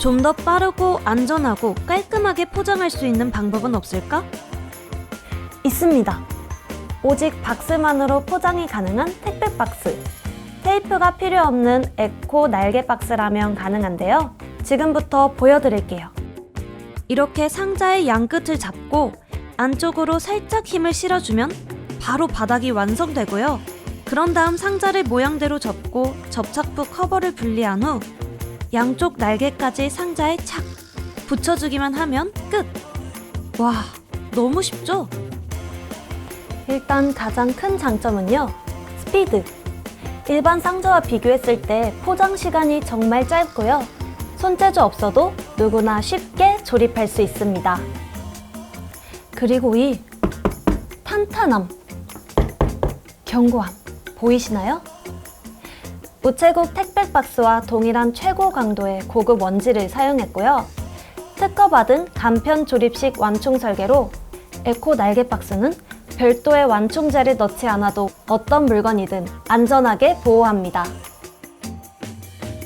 좀 더 빠르고 안전하고 깔끔하게 포장할 수 있는 방법은 없을까? 있습니다. 오직 박스만으로 포장이 가능한 택배 박스. 테이프가 필요 없는 에코 날개 박스라면 가능한데요. 지금부터 보여드릴게요. 이렇게 상자의 양끝을 잡고 안쪽으로 살짝 힘을 실어주면 바로 바닥이 완성되고요. 그런 다음 상자를 모양대로 접고 접착부 커버를 분리한 후 양쪽 날개까지 상자에 착 붙여주기만 하면 끝! 와, 너무 쉽죠? 일단 가장 큰 장점은요. 스피드. 일반 상자와 비교했을 때 포장 시간이 정말 짧고요. 손재주 없어도 누구나 쉽게 조립할 수 있습니다. 그리고 이 탄탄함, 견고함 보이시나요? 우체국 택배 박스와 동일한 최고 강도의 고급 원지를 사용했고요. 특허받은 간편 조립식 완충 설계로 에코 날개 박스는 별도의 완충제를 넣지 않아도 어떤 물건이든 안전하게 보호합니다.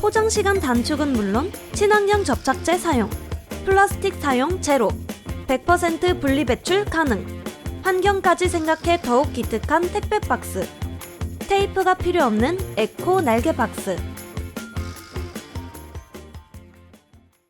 포장 시간 단축은 물론 친환경 접착제 사용, 플라스틱 사용 제로, 100% 분리 배출 가능, 환경까지 생각해 더욱 기특한 택배 박스, 테이프가 필요 없는 에코 날개 박스.